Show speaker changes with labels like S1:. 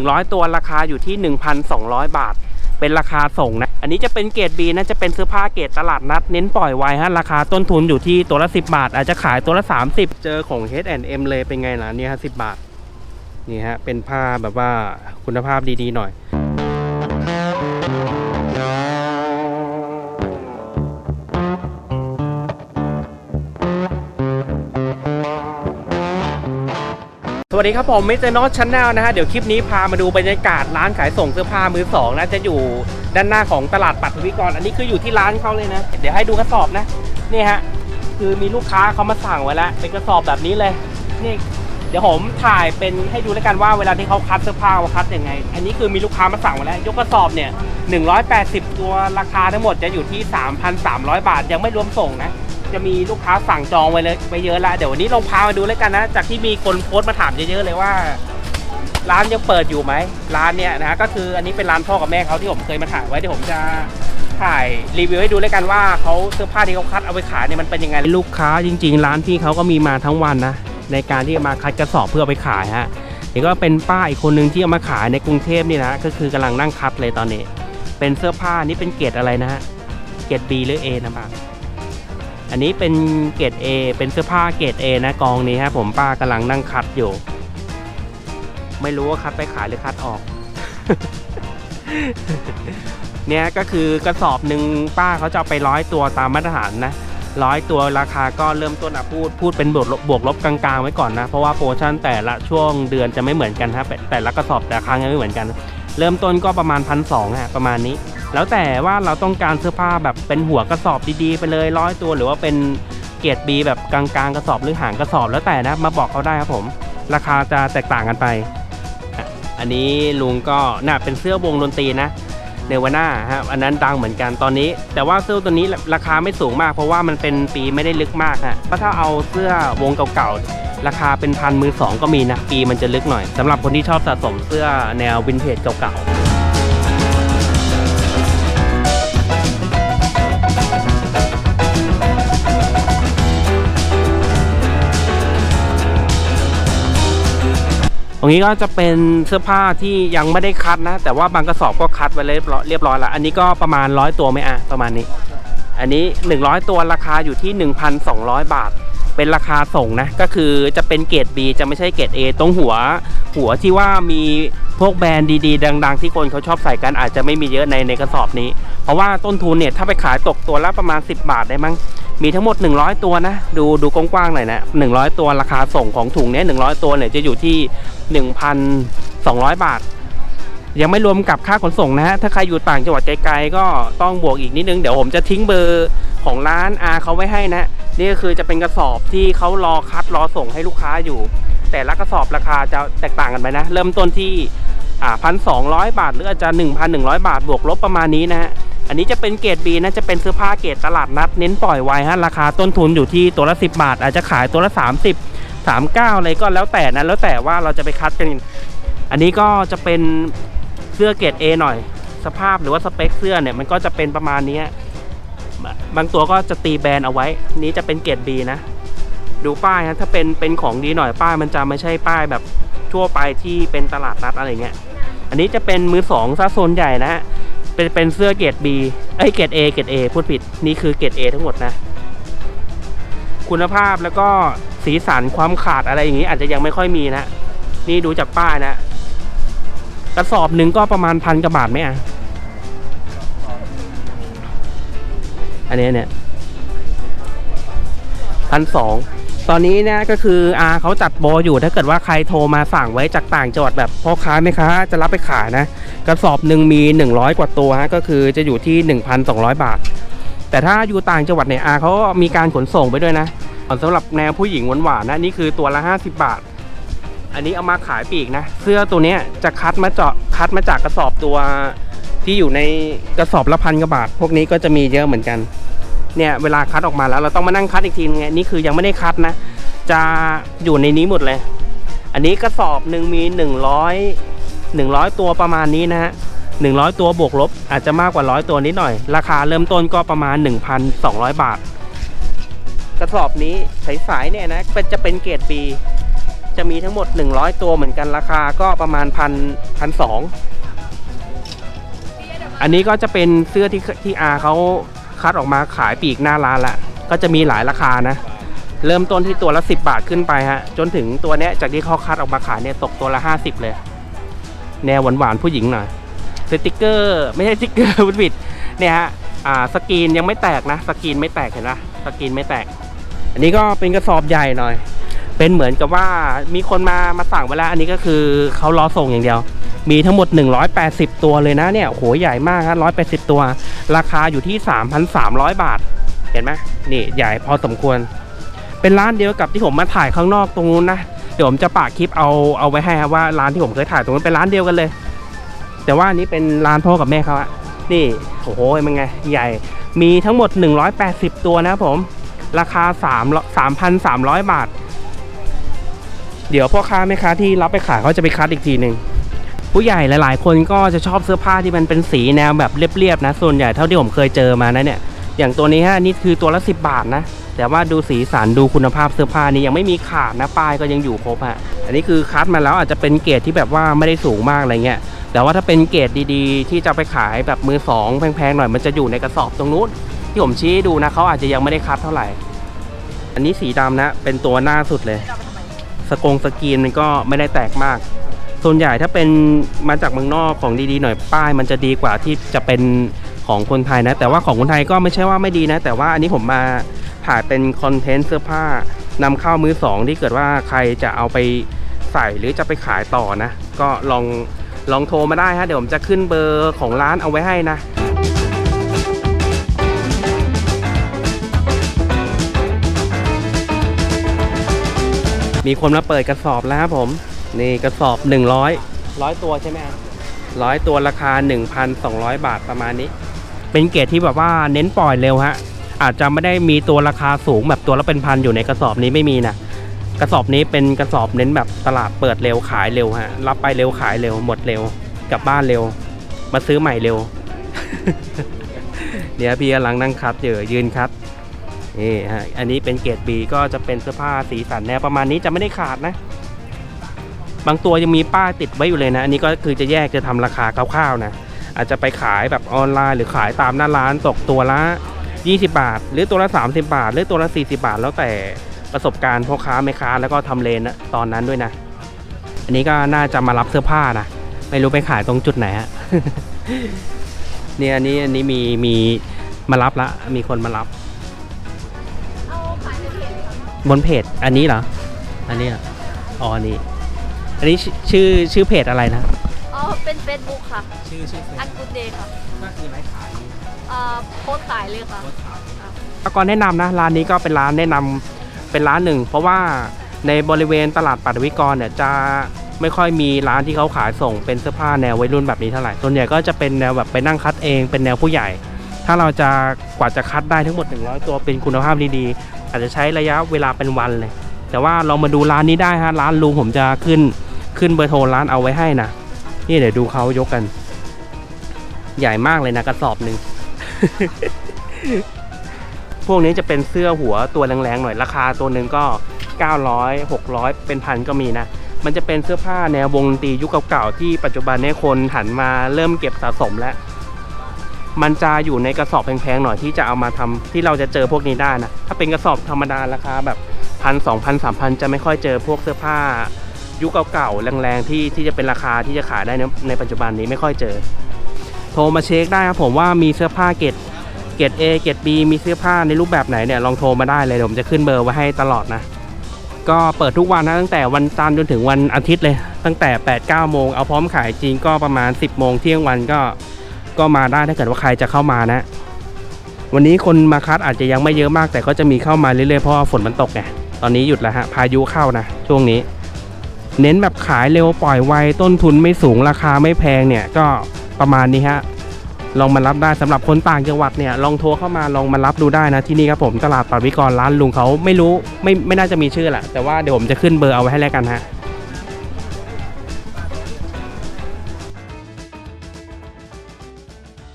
S1: 100 ตัวราคาอยู่ที่ 1,200 บาท เป็นราคาส่งนะ อันนี้จะเป็นเกรด B นะจะเป็นเสื้อผ้าเกรดตลาดนัดเน้นปล่อยไวฮะราคาต้นทุนอยู่ที่ตัวละ 10 บาท อาจจะขายตัวละ 30 เจอของ H&M เลยเป็นไงล่ะเนี่ยฮะ10 บาท นี่ฮะเป็นผ้าแบบว่าคุณภาพดีๆหน่อย สวัสดีครับผมมิสเตอร์โนตชันแนลนะฮะ เดี๋ยวคลิปนี้พามาดูบรรยากาศร้านขายส่งเสื้อผ้ามือสองนะจะอยู่ด้านหน้าของตลาดปัตวิกร อันนี้คืออยู่ที่ร้านเขาเลยนะ เดี๋ยวให้ดูกระสอบนะ นี่ฮะ คือมีลูกค้าเขามาสั่งไว้แล้ว เป็นกระสอบแบบนี้เลย นี่เดี๋ยวผมถ่ายเป็นให้ดูแล้วกันว่าเวลาที่เขาคัดเสื้อผ้าเขาคัดยังไง อันนี้คือมีลูกค้ามาสั่งไว้แล้ว ยกกระสอบเนี่ย180 ตัวราคาทั้งหมดจะอยู่ที่ 3,300 บาทยังไม่รวมส่งนะ จะมีลูกค้าสั่งจองไว้เลยไปเยอะแล้วเดี๋ยววันนี้ลองพามาดูแล้วกันนะ จากที่มีคนโพสต์มาถามเยอะๆเลยว่า ร้านยังเปิดอยู่ไหมร้านเนี่ยนะก็คืออันนี้เป็นร้านพ่อกับแม่เขาที่ผมเคยมาถ่ายไว้เดี๋ยวผมจะถ่ายรีวิวให้ดูแล้วกันว่าเขาเสื้อผ้าที่เขาคัดเอาไปขายเนี่ยมันเป็นยังไงลูกค้าจริง ๆ ร้านพี่เขาก็มีมาทั้งวันนะในการที่มาคัดกระสอบเพื่อไปขายฮะนี่ก็เป็นป้าอีกคนหนึ่งที่เอามาขายในกรุงเทพนี่นะก็คือกำลังนั่งคัดเลยตอนนี้ เป็นเสื้อผ้านี่เป็นเกรดอะไรนะฮะเกรด B หรือ A นะป้า อันนี้เป็นเกรด A เป็นเสื้อผ้าเกรด A นะกองนี้ฮะผมป้ากำลังนั่งคัดอยู่ ไม่รู้ว่าคัดไปขายหรือคัดออก เนี่ยก็คือกระสอบหนึ่งป้าเขาจะเอาไปร้อยตัวตามมาตรฐานนะร้อยตัวราคาก็เริ่มต้นอะพูดพูดเป็นบวกลบบวกลบกลางๆไว้ก่อนนะ เพราะว่าโปรชั่นแต่ละช่วงเดือนจะไม่เหมือนกันฮะแต่ละกระสอบแต่ละครั้งไม่เหมือนกัน เริ่มต้นก็ประมาณพันสองฮะประมาณนี้ แล้วแต่ว่าเราต้องการเสื้อผ้าแบบเป็นหัวกระสอบดีๆ ไปเลยร้อยตัวหรือว่าเป็นเกรดบีแบบกลางๆกระสอบหรือหางกระสอบแล้วแต่นะมาบอกเขาได้ครับผม ราคาจะแตกต่างกันไป อันนี้ลุงก็น่าเป็นเสื้อวงดนตรีนะเนวาน่าฮะอันนั้นดังเหมือนกันตอนนี้ แต่ว่าเสื้อตัวนี้ราคาไม่สูงมาก เพราะว่ามันเป็นปีไม่ได้ลึกมากฮะก็ถ้าเอาเสื้อวงเก่าๆ ราคาเป็นพันมือสองก็มีนะปีมันจะลึกหน่อยสำหรับคนที่ชอบสะสมเสื้อแนววินเทจเก่าๆตรงนี้ก็จะเป็นเสื้อผ้าที่ยังไม่ได้คัดนะ แต่ว่าบางกระสอบก็คัดไว้เรียบร้อยเรียบร้อยล้วอันนี้ก็ประมาณร้อยตัวไหมอะประมาณนี้ อันนี้ 100 ตัวราคาอยู่ที่ 1,200 บาท เป็นราคาส่งนะ ก็คือจะเป็นเกรด B จะไม่ใช่เกรด A ตรงหัว หัวที่ว่ามีพวกแบรนด์ดีๆ ดัง ๆ ที่คนเขาชอบใส่กันอาจจะไม่มีเยอะในในกระสอบนี้ เพราะว่าต้นทุนเนี่ย ถ้าไปขายตกตัวละประมาณ 10 บาทได้มั้ง มีทั้งหมด 100 ตัวนะ ดูดูกว้างๆหน่อยนะ 100 ตัวราคาส่งของถุงเนี้ย100 ตัวเนี่ยจะอยู่ที่ 1,200 บาทยังไม่รวมกับค่าขนส่งนะฮะ ถ้าใครอยู่ต่างจังหวัดไกลๆก็ต้องบวกอีกนิดนึง เดี๋ยวผมจะทิ้งเบอร์ของร้านอาเขาไว้ให้นะ นี่ก็คือจะเป็นกระสอบที่เขารอคัดรอส่งให้ลูกค้าอยู่ แต่ละกระสอบราคาจะแตกต่างกันไปนะ เริ่มต้นที่พันสองร้อบาท หรืออาจจะ1,100บาทบวกลบประมาณนี้นะฮะอันนี้จะเป็นเกรด B นะจะเป็นเสื้อผ้าเกรดตลาดนัดเน้นปล่อยไวฮะราคาต้นทุนอยู่ที่ตัวละ10บาท อาจจะขายตัวละ30 39อะไรก็แล้วแต่นะแล้วแต่ว่าเราจะไปคัดกันอันนี้ก็จะเป็นเสื้อเกรด A หน่อย สภาพหรือว่าสเปคเสื้อเนี่ยมันก็จะเป็นประมาณนี้ บางตัวก็จะตีแบรนด์เอาไว้ นี้จะเป็นเกรด B นะ ดูป้ายนะถ้าเป็นเป็นของดีหน่อยป้ายมันจะไม่ใช่ป้ายแบบทั่วไปที่เป็นตลาดนัดอะไรเงี้ย อันนี้จะเป็นมือสองซะโซนใหญ่นะฮะ เป็นเป็นเสื้อเกรด B เอ้ยเกรด A เกรด A พูดผิด นี่คือเกรด A ทั้งหมดนะ คุณภาพแล้วก็สีสันความขาดอะไรอย่างนี้อาจจะยังไม่ค่อยมีนะ นี่ดูจากป้ายนะ กระสอบหนึ่งก็ประมาณพันกว่าบาทไหมอะ อันนี้เนี่ยพันสองตอนนี้เนี่ยก็คืออาเขาจัดโบอยู่ถ้าเกิดว่าใครโทรมาสั่งไว้จากต่างจังหวัดแบบพ่อค้าไหมคะจะรับไปขายนะกระสอบหนึ่งมี 100 กว่าตัวฮะก็คือจะอยู่ที่ 1,200 บาท แต่ถ้าอยู่ต่างจังหวัดเนี่ยอาเขามีการขนส่งไปด้วยนะสำหรับแนวผู้หญิงหวานๆนะนี่คือตัวละ 50 บาท อันนี้เอามาขายปีกนะ เสื้อตัวเนี้ยจะคัดมาเจาะคัดมาจากกระสอบตัวที่อยู่ในกระสอบละพันกว่าบาท พวกนี้ก็จะมีเยอะเหมือนกัน เนี่ยเวลาคัดออกมาแล้วเราต้องมานั่งคัดอีกทีนึงไงนี่คือยังไม่ได้คัดนะ จะอยู่ในนี้หมดเลย อันนี้กระสอบหนึ่งมี 100 100 ตัวประมาณนี้นะฮะ100 ตัวบวกลบอาจจะมากกว่าร้อยตัวนิดหน่อย ราคาเริ่มต้นก็ประมาณ 1,200 บาท กระสอบนี้ใสๆเนี่ยนะเป็นจะเป็นเกรด B จะมีทั้งหมด 100 ตัวเหมือนกันราคาก็ประมาณพันพันสองอันนี้ก็จะเป็นเสื้อที่ที่อาเขา คัดออกมาขายปีกหน้าร้านละก็จะมีหลายราคานะ เริ่มต้นที่ตัวละ 10 บาทขึ้นไปฮะ จนถึงตัวเนี้ยจากที่เขาคัดออกมาขายเนี่ยตกตัวละ 50 เลย แนวหวานๆผู้หญิงหน่อยสติกเกอร์ ไม่ใช่สติกเกอร์วุดบิดเนี่ยฮะอ่าสกรีนยังไม่แตกนะ สกรีนไม่แตกเห็นปะสกรีนไม่แตก อันนี้ก็เป็นกระสอบใหญ่หน่อย เป็นเหมือนกับว่ามีคนมามาสั่งไว้แล้วอันนี้ก็คือเขารอส่งอย่างเดียว มีทั้งหมด 180 ตัวเลยนะเนี่ยโหใหญ่มากครับ180 ตัว ราคาอยู่ที่ 3,300 บาท เห็นไหมนี่ใหญ่พอสมควร เป็นร้านเดียวกับที่ผมมาถ่ายข้างนอกตรงนู้นนะ เดี๋ยวผมจะปากคลิปเอาเอาไว้ให้ครับว่าร้านที่ผมเคยถ่ายตรงนู้นเป็นร้านเดียวกันเลย แต่ว่านี้เป็นร้านพ่อกับแม่เขาอะนี่โอ้โหมันไง ใหญ่มีทั้งหมด 180 ตัวนะครับผม ราคา 3 3,300 บาท เดี๋ยวพ่อค้าแม่ค้าที่รับไปขายเขาจะไปคัดอีกทีหนึ่ง ผู้ใหญ่หลาย ๆ คนก็จะชอบเสื้อผ้าที่มันเป็นสีแนวแบบเรียบๆนะ ส่วนใหญ่เท่าที่ผมเคยเจอมานะเนี่ย อย่างตัวนี้ฮะนี่คือตัวละ 10 บาทนะ แต่ว่าดูสีสันดูคุณภาพเสื้อผ้านี่ยังไม่มีขาดนะป้ายก็ยังอยู่ครบฮะ อันนี้คือคัดมาแล้วอาจจะเป็นเกรดที่แบบว่าไม่ได้สูงมากอะไรเงี้ย แต่ว่าถ้าเป็นเกรดดีๆ ที่จะไปขายแบบมือสองแพงๆหน่อยมันจะอยู่ในกระสอบตรงนู้นที่ผมชี้ให้ดูนะเขาอาจจะยังไม่ได้คัดเท่าไหร่ อันนี้สีดำนะเป็นตัวหน้าสุดเลย สกงสกรีนมันก็ไม่ได้แตกมาก ส่วนใหญ่ถ้าเป็นมาจากเมืองนอกของดีๆหน่อยป้าย มันจะดีกว่าที่จะเป็นของคนไทยนะ แต่ว่าของคนไทยก็ไม่ใช่ว่าไม่ดีนะ แต่ว่าอันนี้ผมมาถ่ายเป็นคอนเทนต์เสื้อผ้านำเข้ามือสองที่เกิดว่าใครจะเอาไปใส่หรือจะไปขายต่อนะ ก็ลองลองโทรมาได้ฮะเดี๋ยวผมจะขึ้นเบอร์ของร้านเอาไว้ให้นะมีคนมาเปิดกระสอบแล้วครับผม นี่กระสอบ 100ร้อยตัวใช่ไหมร้อยตัวราคา 1,200 บาทประมาณนี้ เป็นเกรดที่แบบว่าเน้นปล่อยเร็วฮะ อาจจะไม่ได้มีตัวราคาสูงแบบตัวละเป็นพันอยู่ในกระสอบนี้ไม่มีนะกระสอบนี้เป็นกระสอบเน้นแบบตลาดเปิดเร็วขายเร็วฮะ รับไปเร็วขายเร็วหมดเร็วกลับบ้านเร็ว มาซื้อใหม่เร็ว เดี๋ยวพี่กำลังนั่งคัดอยู่ยืนคัดนี่ฮะอันนี้เป็นเกรด B ก็จะเป็นเสื้อผ้าสีสันแนวประมาณนี้จะไม่ได้ขาดนะ บางตัวยังมีป้ายติดไว้อยู่เลยนะ อันนี้ก็คือจะแยกจะทำราคาคร่าวๆนะ อาจจะไปขายแบบออนไลน์หรือขายตามหน้าร้านตกตัวละ 20 บาท หรือตัวละ 30 บาท หรือตัวละ 40 บาท แล้วแต่ประสบการณ์พ่อค้าแม่ค้าแล้วก็ทำเลนนะตอนนั้นด้วยนะ อันนี้ก็น่าจะมารับเสื้อผ้านะ ไม่รู้ไปขายตรงจุดไหนฮะเนี่ยอันนี้อันนี้มีมีมารับละ มีคนมารับ
S2: เอาขายในเพจค่ะ
S1: บนเพจอันนี้เหรอ อันนี้เหรออ๋ออันนี้ อันนี้ชื่อชื่อชื่อเพจอะไรนะ
S2: อ๋อ เป็น Facebook ค่ะ
S1: ชื่อชื่อเพ
S2: อันกูเดย์ค่ะ
S1: ก็คือไลฟ์ขาย
S2: เอ่อโพสต์ขายเลยค่ะ
S1: ก็แนะนำนะร้านนี้ก็เป็นร้านแนะนำเป็นร้านหนึ่ง เพราะว่าในบริเวณตลาดปัตวิกรเนี่ยจะไม่ค่อยมีร้านที่เขาขายส่งเป็นเสื้อผ้าแนววัยรุ่นแบบนี้เท่าไหร่ส่วนใหญ่ก็จะเป็นแนวแบบไปนั่งคัดเอง เป็นแนวผู้ใหญ่ ถ้าเราจะกว่าจะคัดได้ทั้งหมด 100 ตัวเป็นคุณภาพดีๆ อาจจะใช้ระยะเวลาเป็นวันเลย แต่ว่าลองมาดูร้านนี้ได้ฮะ ร้านลุงผมจะขึ้น ขึ้นเบอร์โทรร้านเอาไว้ให้นะนี่เดี๋ยวดูเขายกกัน ใหญ่มากเลยนะกระสอบหนึ่งพวกนี้จะเป็นเสื้อหัวตัวแรงๆหน่อยราคาตัวหนึ่งก็ 900 600 เป็นพันก็มีนะ มันจะเป็นเสื้อผ้าแนววงดนตรียุคเก่าๆที่ปัจจุบันเนี้คนหันมาเริ่มเก็บสะสมแล้ว มันจะอยู่ในกระสอบแพงๆหน่อยที่จะเอามาทำที่เราจะเจอพวกนี้ได้นะ ถ้าเป็นกระสอบธรรมดาราคาแบบพันสองพันสามพันจะไม่ค่อยเจอพวกเสื้อผ้า ยุคเก่าๆแรงๆที่ที่จะเป็นราคาที่จะขายได้ในในปัจจุบันนี้ไม่ค่อยเจอ โทรมาเช็คได้ครับผมว่ามีเสื้อผ้าเกรดเกรด A เกรด B มีเสื้อผ้าในรูปแบบไหนเนี่ยลองโทรมาได้เลยเดี๋ยวผมจะขึ้นเบอร์ไว้ให้ตลอดนะ ก็เปิดทุกวันนะตั้งแต่วันจันทร์จนถึงวันอาทิตย์เลย ตั้งแต่ 8 9โมงเอาพร้อมขายจริงก็ประมาณ 10โมงเที่ยงวันก็ก็มาได้ถ้าเกิดว่าใครจะเข้ามานะ วันนี้คนมาคัดอาจจะยังไม่เยอะมาก แต่ก็จะมีเข้ามาเรื่อยๆเพราะฝนมันตกไงตอนนี้หยุดแล้วฮะพายุเข้านะช่วงนี้ เน้นแบบขายเร็วปล่อยไวต้นทุนไม่สูงราคาไม่แพงเนี่ยก็ประมาณนี้ฮะลองมารับได้สำหรับคนต่างจังหวัดเนี่ยลองโทรเข้ามาลองมารับดูได้นะที่นี่ครับผมตลาดปัดวิกรร้านลุงเขาไม่รู้ไม่ไม่น่าจะมีชื่อแหละแต่ว่าเดี๋ยวผมจะขึ้นเบอร์เอาไว้ให้แล้วกันฮะ